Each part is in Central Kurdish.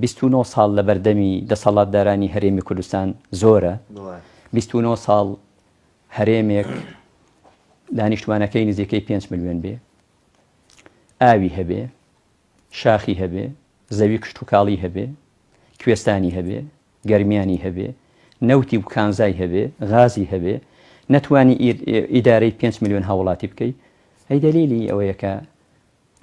29 ساڵ لە بەردەمی دەسەڵاتدارانی هەرێمی کوردستان زۆرە. 29 ساڵ هەرێمێک دانیشتوانەکەی نزیەکەی 5 میلیۆن بێ. ئاوی هەبێ شاخی هەبێ زەوی کشت و کاڵی هەبێ کوێستانی هەبێ گەرمیانی هەبێ نەوتی و کانزای هەبێ غازی هەبێ نەتوانی ئیدارەی 5 میلیۆن هاوڵاتی بکەیت ئەی دەلیلی ئەوەیەکە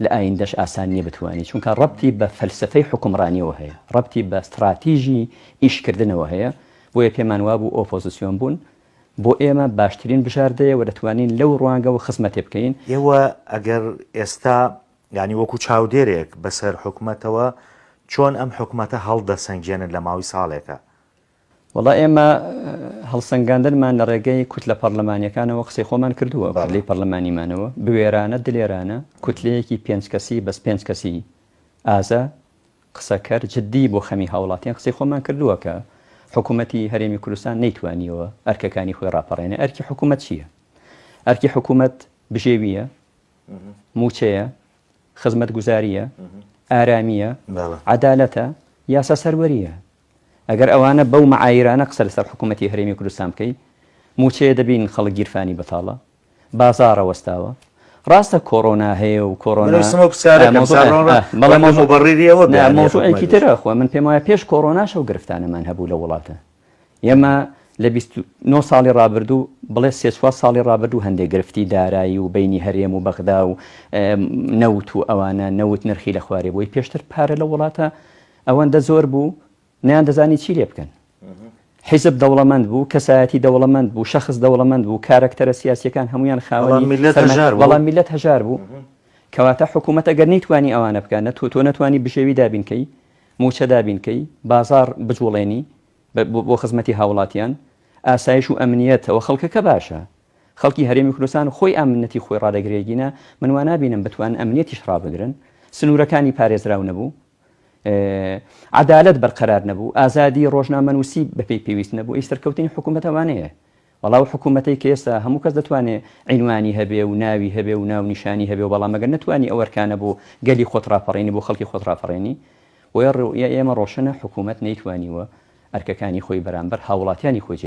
لە ئایندەش ئاسان نیە بتوانانی چونکە ڕەتی بە فەلسفەی حکومڕانیەوە هەیە. ڕەتی بە استراتیژی ئیشکردنەوە هەیە. بۆیە پێمان وا بوو ئۆپۆزیسیۆن بوون. بۆ ئێمە باشترین بژاردەیە و دەتوانین لەو ڕوانگەەوە خزمەتێ بکەین. ئێوە ئەگەر ئێستا ینی وەکو چاودێرێک بەسەر حکوومەتەوە چۆن ئەم حکوومەتە هەڵدەسەنگێنن لە ماوەی ساڵێکە؟ وڵا ئێمە هەڵسەنگاندنمان لە ڕێگەی کوت لە پەرلەمانیەکانەوە قسەی خۆمان کردووە. پەرلی پەرلەمانیمانەوە. بوێرانە دلێرانە کوتلەیەکی پێنج کەسی بەس پێنج کەسی ئازا قسەکەر جددی بۆ خەمی هاوڵاتیان قسەی خۆمان کردووە کە حکوومەتتی هەرێمی کوردستان نەیتوانیەوە ئەرکەکانی خۆی ڕاپەڕێنە ئەرکی حکوومەت چییە؟ ئەرکی حکوومەت بژێویە موچەیە خزمەت گوزاریە ئارامیە عدالەتە یاسا سەروەریە. ئەگەر ئەوانە بەو معایرانە قسە لەسەر حکوومەتتی هەرێمی کوردستان بکەی موچەیە دەبین خەڵک گیرفانی بەتاڵە بازارە وەستاوە. ڕاستە کۆرۆنا هەیە و کۆرۆناکی ترە خۆ من پێم وایە پێش کۆرۆناشە و گرفتانەمان هەبوو لە وڵاتە. ئێمە لە 9 ساڵی ڕابردوو بڵێ سێ ساڵی ڕابردوو هەندێک گرفتی دارایی و بینی هەرێم و بەغدا و نەوت و ئەوانە نەوت نرخی لە خوارێ بۆی پێشتر پارە لە وڵاتە. ئەوەندە زۆر بوو. نیان دەزانی چی لێ بکەن؟ حیزب دەوڵەمەند بوو کەسایەتی دەوڵەمەند بوو شەخص دەوڵەمەند بوو کارکتەرە سیاسەکان هەمویان خاوەڵام میلەت هەژار بوو. کەواتە حکوومەت ئەگەر نەیتوانی ئەوانە بکەنە تۆ تۆ نەتوانی بشێوی دابینکەی موچە دابینکەی بازار بجوڵێنی بۆ خزمەتی هاوڵاتیان ئاسایش و ئەمنیەتەوە خەڵکەکە باشە. خەڵکی هەرێمی کوردستان خۆی ئامنەتی خۆی ڕادەگرێگینە منوان نبینم بتوان ئەمنیەتیش ڕابگرن. سنوورەکانی پارێزراو نەبوو. عدالت بەرقەرار نەبوو ئازادی ڕۆژنامەنووسی بەپی پێویست نەبوو. ئیسەرکەوتنی حکوومەتەوانەیە وەڵاو حکوومەتی کە ئێستا هەموو کەس دەتوانێت عینوانی هەبێ و ناوی هەبێ و ناو نیشانی هەبێ و بەڵامەگەر نتوانانی ئەوەرکانە بۆ گەلی خۆتراپەڕێنی بۆ خەڵکی خۆتراپەڕێنی بۆیە ئێمە ڕۆشنە حکوومەت نەیتوانیوە ئەرکەکانی خۆی بەرامبەر هاوڵاتیانی خۆی جێ